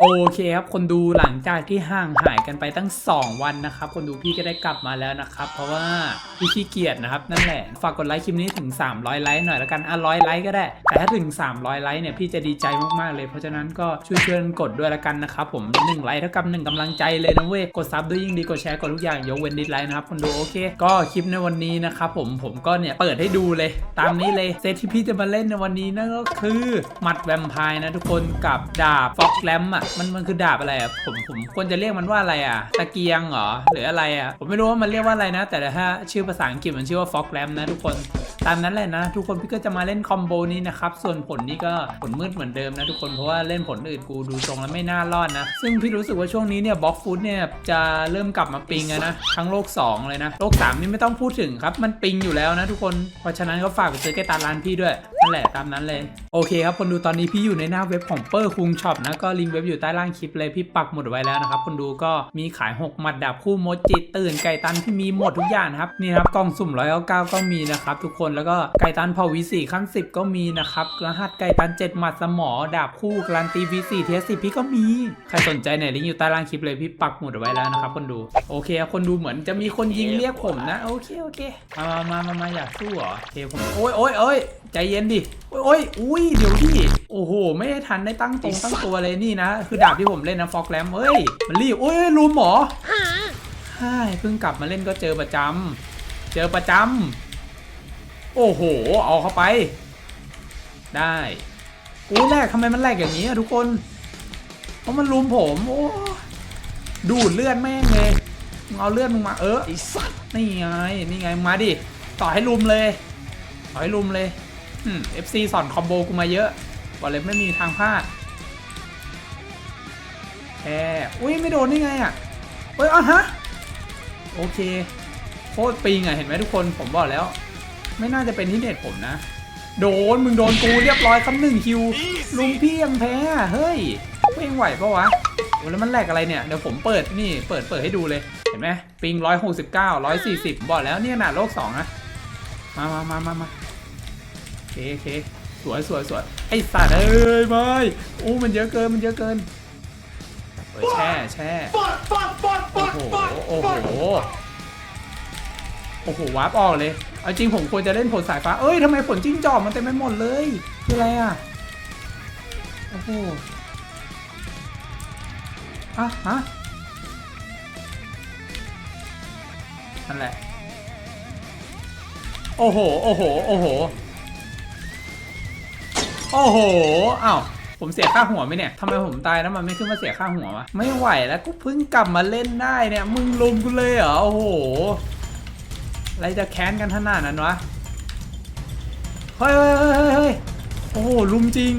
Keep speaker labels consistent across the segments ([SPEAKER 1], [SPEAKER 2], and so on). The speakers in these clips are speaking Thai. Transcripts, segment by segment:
[SPEAKER 1] โอเคครับ คนดูหลังจากที่ห่างหายกันไปตั้ง 2 วันนะครับ คนดูพี่ก็ได้กลับมาแล้วนะครับ เพราะว่าพี่ขี้เกียจนะครับ นั่นแหละ ฝากกดไลค์คลิปนี้ถึง 300 ไลค์หน่อยแล้วกันอะร้อยไลค์ก็ได้ แต่ถ้าถึง 300 ไลค์เนี่ยพี่จะดีใจมากๆเลย เพราะฉะนั้นก็ช่วยช่วยๆกันกดด้วยละกันนะครับผม 1 ไลค์เท่ากับ 1กำลังใจเลยนะเว้ย กดซับด้วยยิ่งดี กดแชร์กดทุกอย่างยกเว้นดิสไลค์นะครับ คนดูโอเค ก็คลิปในวันนี้นะครับผม ผมก็เนี่ยเปิดให้ดูเลย ตามนี้เลยเซตที่พี่จะมาเล่นในวันนี้นั่นก็คือหมัดแวมไพร์นะทุกคนกับดาบฟ็อกแลมอะมันมันคือดาบอะไรอะผมผมควรจะเรียกมันว่าอะไรอะตะเกียงเหรอหรืออะไรอะผมไม่รู้ว่ามันเรียกว่าอะไรนะ แต่ถ้าชื่อภาษาอังกฤษมันชื่อว่าฟ็อกแรมนะทุกคน ตามนั้นแหละนะ ทุกคนพี่ก็จะมาเล่นคอมโบนี้นะครับ ส่วนผลนี่ก็ผลมืดเหมือนเดิมนะทุกคนเพราะว่าเล่นผลอื่นกูดูทรงแล้วไม่น่ารอดนะ ซึ่งพี่รู้สึกว่าช่วงนี้เนี่ยบล็อกฟุตเนี่ยจะเริ่มกลับมาปิงนะทั้งโลก 2 เลยนะ โลก 3 นี่ไม่ต้องพูดถึงครับ มันปิงอยู่แล้วนะทุกคนเพราะฉะนั้นก็ฝากไปซื้อใกตาร้านพี่ด้วยนั่นแหละตามนั้นเลย โอเคครับคนดูตอนนี้พี่อยู่ในหน้าเว็บของเปอร์คุงช็อปนะก็ลิงก์เว็บอยู่ใต้ล่างคลิปเลยพี่ปักหมุดไว้แล้วนะครับคนดูก็มีขาย 6 หมัดดาบคู่โมจิตื่นไก่ตันพี่มีหมดทุกอย่างนะครับนี่ครับกล่องสุ่มร้อยเก้าก็มีนะครับทุกคนแล้วก็ไก่ตันเผ่าวีสี่ขั้นสิบก็มีนะครับรหัสไก่ตัน7หมัดสมอดาบคู่การันตีวีสี่เทสสิพี่ก็มี ใครสนใจเนี่ยลิงก์อยู่ใต้ล่างคลิปเลยพี่ปักหมุดเอาไว้แล้วนะครับคนดูโอเคครับคนดูเหมือนจะมีคนยิงเรียกผมนะโอเคโอเคมามามามาอยากสู้เหรอโอเคผมโอ้ยโอ้ยโอ้ยใจเย็นดิโอ้ยโอ้ยอุ้ยเดี๋ยวดิโอ้โห ไม่ได้ทันได้ตั้งตรงตั้งตัวเลยนี่นะ คือดาบที่ผมเล่นนะฟอกแลมเฮ้ยมันรีบโอ้ยรูมหมอใช่เพิ่งกลับมาเล่นก็เจอประจำเจอประจำ โอ้โห เอาเข้าไป ได้อุ้ยแรกทำไมมันแรกอย่างนี้อะทุกคน เพราะมันลุมผม โอ้ ดูดเลือดแม่งเลยมึงเอาเลือดมึงมา เออ
[SPEAKER 2] ไอ้สัตว์
[SPEAKER 1] นี่ไง นี่ไง มาดิ ต่อให้ลุมเลย ต่อให้ลุมเลยอืม FC สอนคอมโบกูมาเยอะบอกเลยไม่มีทางพลาดแค่อุ้ยไม่โดนนี่ไงอะเอ้ยอะฮะ โอเค โคตรปิงเห็นไหมทุกคน ผมบอกแล้ว ไม่น่าจะเป็นที่เน็ตผมนะ โดน มึงโดนกูเรียบร้อยคำหนึ่งคิว ลุงพี่ยังแพ้เฮ้ยไม่งไหวปะวะโอ้แล้วมันแหลกอะไรเนี่ย เดี๋ยวผมเปิดนี่เปิดเปิดให้ดูเลย เห็นไหมปิงร้อยหกสิบเก้าร้อยสี่สิบบอกแล้วเนี่ยนาดโลกสองนะมามามามามาโอเคโอเคสวยสวยสวยไอสัตว์เอ้ยไม่อู้มันเยอะเกินมันเยอะเกินเปิดแช่แช่โอ้โหโอ้โหโอ้โหวาร์ปออกเลย เอาจริงผมควรจะเล่นผลสายฟ้า เอ้ยทำไมผลจิ้งจอกมันเต็มไปหมดเลยคืออะไรอะ โอ้โหอะฮะนั่นแหละ โอ้โห โอ้โห โอ้โห โอ้โหอ้าวผมเสียค่าหัวไหมเนี่ยทำไมผมตายแล้วมันไม่ขึ้นมาเสียค่าหัววะ ไม่ไหวแล้วกูเพิ่งกลับมาเล่นได้เนี่ย มึงลุมกูเลยเหรอ โอ้โห อะไรจะแค้นกันขนาดนั้นวะเฮ้ยเฮ้ยเฮ้ยเฮ้ยเฮ้ยโอ้โหลุมจริง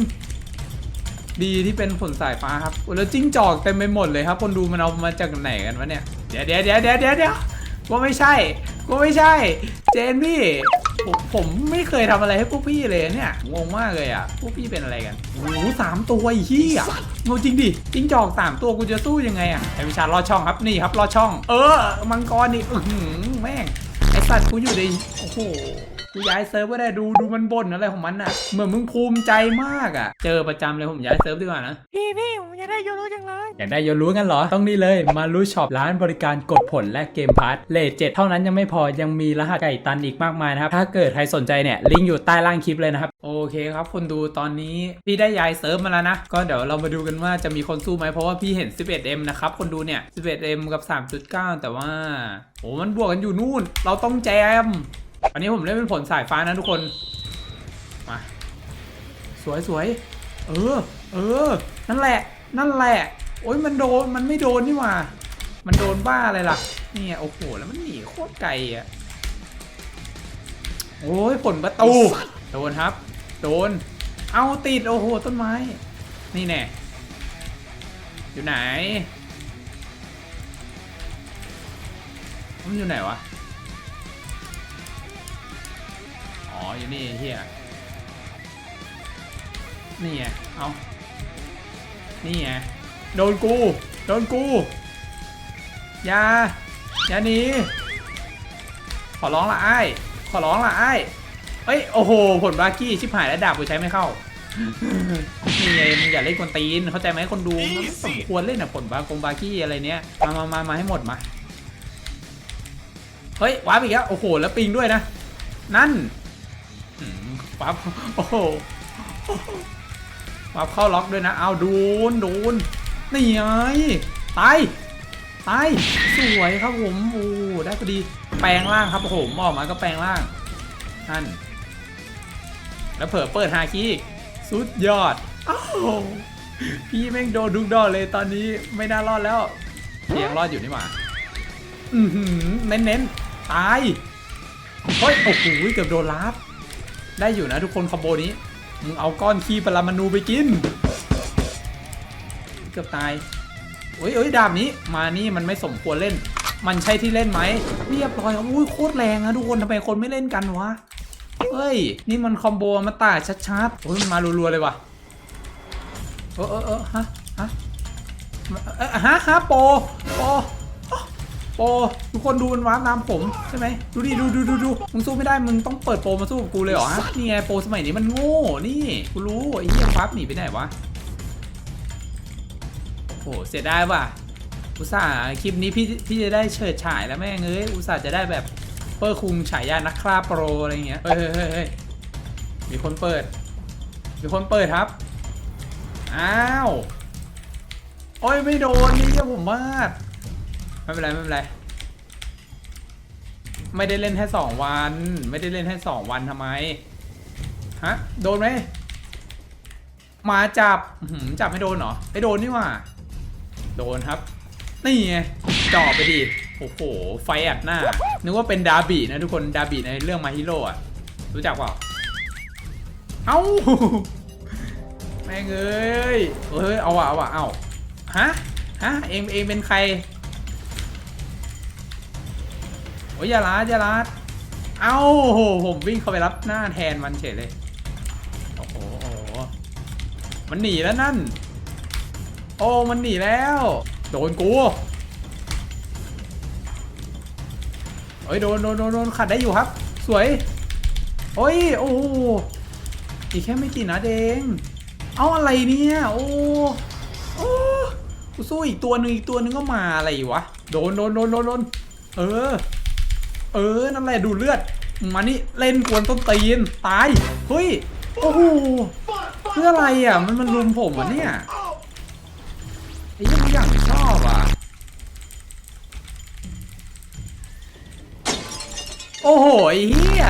[SPEAKER 1] ดีที่เป็นผลสายฟ้าครับแล้วจิ้งจอกเต็มไปหมดเลยครับ คนดูมันเอามาจากไหนกันวะเนี่ย เดี๋ยวเดี๋ยวเดี๋ยวเดี๋ยวเดี๋ยวเดี๋ยวว่าไม่ใช่ว่าไม่ใช่ เจนพี่ผมผมไม่เคยทำอะไรให้พวกพี่เลยเนี่ยงงมากเลยอะพวกพี่เป็นอะไรกันโอ้สามตัวไอ้เหี้ยงงจริงดิจิ้งจอกสามตัวกูจะสู้ยังไงอะไอวิชาลอดช่องครับนี่ครับลอดช่อง เออมังกรนี่อื้อแม่ง สัตว์กูอยู่ในโอ้โห กูย้ายเซิร์ฟก็ได้ดูดูมันบ่นอะไรของมันอะ เหมือนมึงภูมิใจมากอะ เจอประจำเลยผมย้ายเซิร์ฟดีกว่านะ
[SPEAKER 3] พี่พี่ผมอยากได้โยโรจังเลย
[SPEAKER 1] อยากได้โยรู้กันเหรอ ต้องนี่เลย มารู้ช็อปร้านบริการกดผลและเกมพาร์ทเลทเจ็ดเท่านั้นยังไม่พอยังมีรหัสไก่ตันอีกมากมายนะครับ ถ้าเกิดใครสนใจเนี่ยลิงก์อยู่ใต้ล่างคลิปเลยนะครับ โอเคครับคนดูตอนนี้พี่ได้ย้ายเซิร์ฟมาแล้วนะ ก็เดี๋ยวเรามาดูกันว่าจะมีคนสู้ไหมเพราะว่าพี่เห็น 11M นะครับคนดูเนี่ย 11M กับ 3.9 แต่ว่าโอ้มันบวกกันอยู่นู่น เราต้องแจม อันนี้ผมเล่นเป็นผลสายฟ้านะทุกคน มา สวยสวยเออ เออ นั่นแหละ นั่นแหละ โอ้ยมันโดน มันไม่โดนนี่หว่า มันโดนบ้าอะไรล่ะนี่ไงโอ้โห แล้วมันหนีโคตรไกลอะ โอ้ยผลประตู โดนครับ โดน เอาติด โอ้โห ต้นไม้ นี่แน่ อยู่ไหน มันอยู่ไหนวะ อยู่นี่เฮียนี่ไงเอานี่ไงโดนกู โดนกูอย่าอย่าหนีขอร้องละไอ้ขอร้องละไอ้เอ้ยโอ้โหผลบากี้ชิบหายแล้วดาบกูใช้ไม่เข้านี่ไงมึงอย่าเล่นกวนตีนเข้าใจไหมคนดูมันสมควรเล่นอะผลบากงบากี้อะไรเนี้ยมามามามาให้หมดมาเฮ้ยวาร์ปอีกแล้วโอ้โหแล้วปิงด้วยนะ นั่น มวาร์ปโอ้โหวาร์ปเข้าล็อกด้วยนะ เอาโดนโดนนี่ไงตายตายสวยครับผมโอ้ได้พอดีแปลงร่างครับผมออกมาก็แปลงร่างนั่นแล้วเผลอเปิดฮาคิสุดยอดอ้าวพี่แม่งโดนทุกดอเลยตอนนี้ไม่น่ารอดแล้วเพียงรอดอยู่นี่หว่าอือหือเน้นๆตายเฮ้ยโอ้โหเกือบโดนลับ ได้อยู่นะทุกคนคอมโบนี้มึงเอาก้อนขี้ปรมาณูไปกิน เกือบตายเอ้ยเอ้ยดาบนี้มานี่มันไม่สมควรเล่น มันใช่ที่เล่นไหมเรียบร้อยอุ้ยโคตรแรงนะทุกคนทำไมคนไม่เล่นกันวะเฮ้ย นี่มันคอมโบมาตาชัดๆโอ้ยมารัวๆเลยว่ะเออเออเออฮะฮะฮะฮะโปโป โปทุกคนดูมันว้าร์ปตามผมใช่ไหมดูดิดูดูดูดูมึงสู้ไม่ได้มึงต้องเปิดโปรมาสู้กับกูเลยเหรอฮะนี่ไงโปรสมัยนี้มันโง่นี่กูรู้ไอ้เหี้ยฟ้าร์ปหนีไปไหนวะโอ้โหเสียดายว่ะอุตส่าห์คลิปนี้พี่พี่จะได้เฉิดฉายแล้วแม่งเอ้ยอุตส่าห์จะได้แบบเปอร์คุงฉายานักฆ่าโปรอะไรเงี้ยเฮ้ยเฮ้ยเฮ้ยมีคนเปิด มีคนเปิดครับ อ้าว โอ้ยไม่โดนนี่จะผมวาด ไม่เป็นไรไม่เป็นไรไม่ได้เล่นแค่สองวัน ไม่ได้เล่นแค่สองวันทำไมฮะโดนไหมมาจับหือจับไม่โดนเหรอไม่โดนนี่ว่า โดนครับ นี่ไงจ่อไปดิโอ้โหไฟอัดหน้านึกว่าเป็นดาบีนะทุกคนดาบีในเรื่องมาฮิโร่อะรู้จักเปล่าเอ้าแม่งเอ้ยเฮ้ยเอาว่ะเอาว่ะเอาฮะฮะเองเองเป็นใคร โอ้ยอย่าลาดอย่าลาดเอ้าโหผมวิ่งเข้าไปรับหน้าแทนมันเฉยเลย โอ้โห มันหนีแล้วนั่น โอ้ มันหนีแล้ว โดนกูเฮ้ยโดนโดนโดนโดนขัดได้อยู่ครับ สวย โอ้ย โอ้โหอีกแค่ไม่กี่นัดเอง เอาอะไรเนี่ย โอ้โอ้กูสู้อีกตัวหนึ่งอีกตัวหนึ่งก็มาอะไรวะ โดนโดนโดนโดนโดนเออ เออ นั่นแหละดูเลือด มานี่เล่นกวนต้นตีน ตาย เฮ้ย โอ้โหเพื่ออะไรอะ มันมันรุมผมอะเนี่ย ไอ้ยังอย่างชอบอะ โอ้โห ไอ้เหี้ย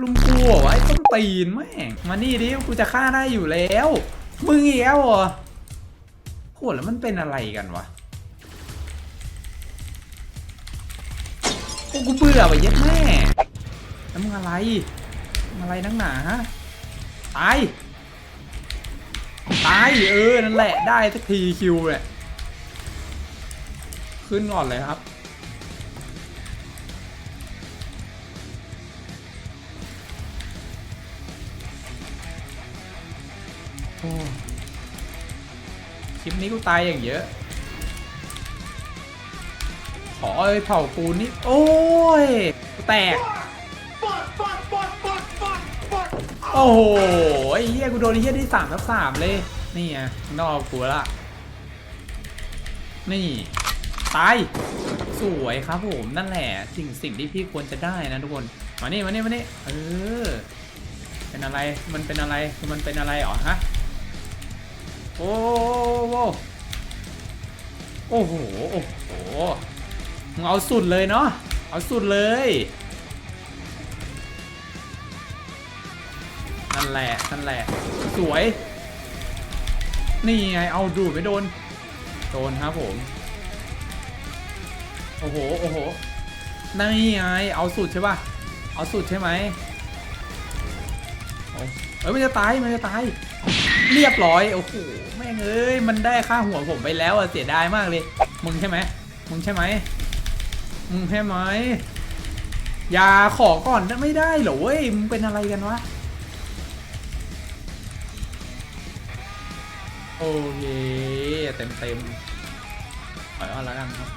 [SPEAKER 1] ลุมกูเหรอวไอ้ต้นตีนแม่ง มานี่ดิ กูจะฆ่าได้อยู่แล้ว มึงอีกแล้วเหรอโหแล้วมันเป็นอะไรกันวะ อ้กูเบื่อไปเย็ดแม่แล้วมึงอะไรมึงอะไรนักหนาฮะตาย ตาย เออ นั่นแหละ ได้สักทีคิวเนี่ยขึ้นก่อนเลยครับ คลิปนี้กูตายอย่างเยอะ ขอเอ้ยเผาปูนนี่ โอ้ย แตก โอ้โหไอ้เหี้ยกูโดนไอ้เหี้ยที่สามทับสามเลย นี่ไงนอกกูละ นี่ ตาย สวยครับผม นั่นแหละ สิ่งสิ่งที่พี่ควรจะได้นะทุกคน มานี่มานี่มานี่เออ เป็นอะไร มันเป็นอะไร มันเป็นอะไรเหรอฮะ โอ้โหโอ้โห โอ้โห มึงเอาสุดเลยเนาะเอาสุดเลยนั่นแหละนั่นแหละสวย นี่ไงเอาดูไม่โดน โดนครับผม โอ้โหโอ้โหนี่ไงเอาสุดใช่ป่ะ เอาสุดใช่ไหมเอ้ยมันจะตายมันจะตาย เรียบร้อยโอ้โหแม่งเอ้ยมันได้ค่าหัวผมไปแล้วอะเสียดายมากเลย มึงใช่ไหมมึงใช่ไหม มึงใช่ไหมอย่าขอก่อนไม่ได้เหรอเว้ยมึงเป็นอะไรกันวะ โอเค เต็มเต็มๆปล่อยเอาแล้วกันครับ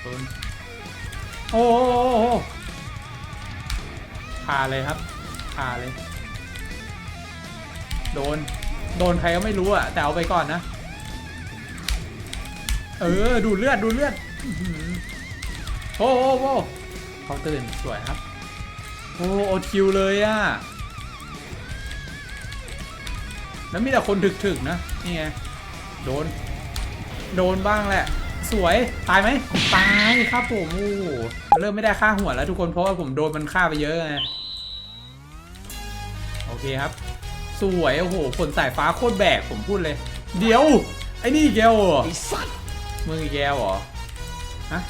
[SPEAKER 1] โดนโอ้โหพาเลยครับคาเลย โดน โดนใครก็ไม่รู้อะแต่เอาไปก่อนนะ เออ ดูเลือด ดูเลือดโอ้โอ้โอ้เขาตื่นสวยครับ โอ้โอคิวเลยอะแล้วมีแต่คนถึกๆนะ นี่ไง โดน โดนบ้างแหละ สวย ตายไหม ตายครับผมโอ้โหเริ่มไม่ได้ค่าหัวแล้วทุกคน เพราะว่าผมโดนมันฆ่าไปเยอะไง โอเคครับ สวย โอ้โห ผลสายฟ้าโคตรแบกผมพูดเลย เดี๋ยว ไอ้นี่อีกแกวเหรอ มึงอีกแกวเหรอ ฮะ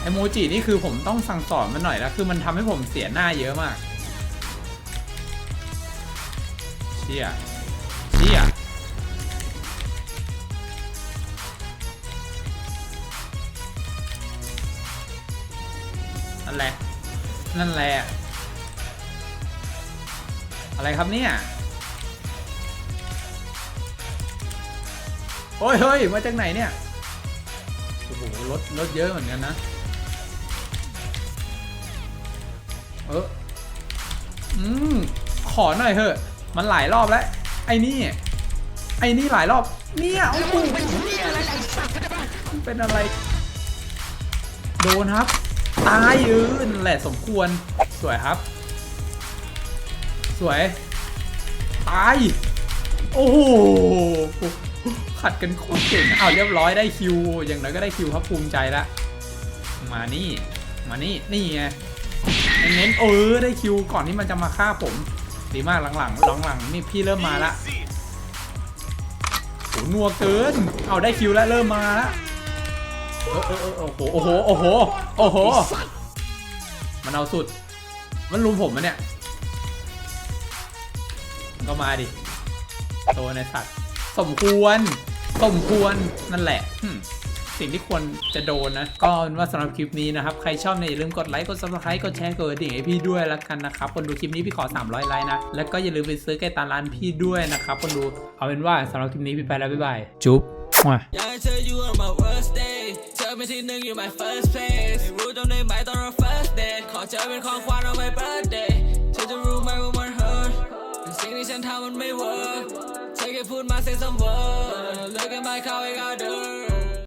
[SPEAKER 1] ไอโมจินี่คือผมต้องสั่งสอนมันหน่อยแล้วคือมันทำให้ผมเสียหน้าเยอะมาก เชี่ย เชี่ยนั่นแหละ นั่นแหละ อะไรครับเนี่ยโอ้ยเฮ้ย มาจากไหนเนี่ย หรถรถเยอะเหมือนกันนะ เอออืม ขอหน่อยเถอะ มันหลายรอบแล้ว ไอ้นี่ ไอ้นี่หลายรอบ เนี่ยโอ้โหเป็นอะไร โดนครับ ตายเออนั่นแหละสมควร สวยครับ สวย ตาย โอ้โห ขัดกันโคตรเก่งอ้าวเรียบร้อยได้คิว อย่างน้อยก็ได้คิวครับภูมิใจละมานี่ มานี่ นี่ไงเน้นเออได้คิวก่อนที่มันจะมาฆ่าผม ดีมากหลังๆหลังๆนี่พี่เริ่มมาละโหนัวเกิน เอาได้คิวแล้วเริ่มมาละเออโอ้โหโอ้โหโอ้โหโอ้โห มันเอาสุด มันลุมผมมันเนี่ย มันก็มาดิ โตในสัตว์ สมควร สมควรนั่นแหละสิ่งที่ควรจะโดนนะ ก็ว่าสำหรับคลิปนี้นะครับ ใครชอบเนี่ยอย่าลืมกดไลค์ กด subscribe กดแชร์ กดดิ่งให้พี่ด้วยและกันนะครับ คนดูคลิปนี้พี่ขอ 300 ไลค์นะ แล้วก็อย่าลืมไปซื้อไก่ตาร้านพี่ด้วยนะครับ คนดู เอาเป็นว่าสำหรับคลิปนี้พี่ไปแล้ว บ๊ายบาย จุ๊บมา
[SPEAKER 2] เป็นที่หนึ่งอยู่ my first place ไม่รู้จำได้ไหมตอนเรา first date ขอเจอเป็นของขวัญเอาไว้ birthday เธอจะรู้ไหมว่า สิ่งที่ฉันทำมันไม่เวิร์กเธอแค่พูดมาเสียซ้ำเวิร์ดเลิกกันไปเข้าให้กันเดิร์